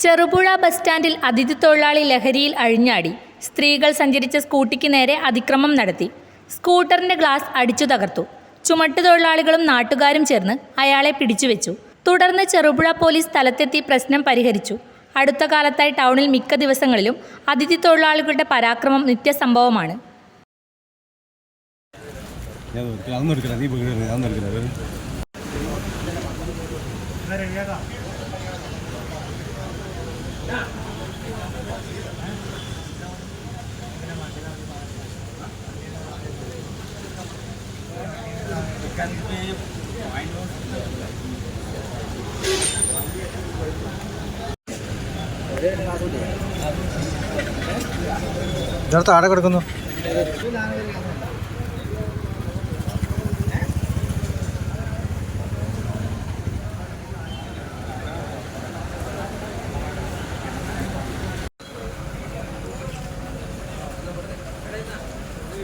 Cherupuzha bus സ്റ്റാൻഡിൽ അതിഥി തൊഴിലാളി ലഹരിയിൽ അഴിഞ്ഞാടി. സ്ത്രീകൾ സഞ്ചരിച്ച സ്കൂട്ടിക്ക് നേരെ അതിക്രമം നടത്തി. സ്കൂട്ടറിന്റെ ഗ്ലാസ് അടിച്ചു തകർത്തു. ചുമട്ടു തൊഴിലാളികളും നാട്ടുകാരും ചേർന്ന് അയാളെ പിടിച്ചുവെച്ചു തുടർന്ന് ചെറുപുഴ പോലീസ് സ്ഥലത്തെത്തി പ്രശ്നം പരിഹരിച്ചു. അടുത്ത കാലത്തായി ടൗണിൽ മിക്ക ദിവസങ്ങളിലും അതിഥി തൊഴിലാളികളുടെ പരാക്രമം നിത്യസംഭവമാണ്. ഞാൻ ഇതിനകത്ത് ആടെ കിടക്കുന്നു?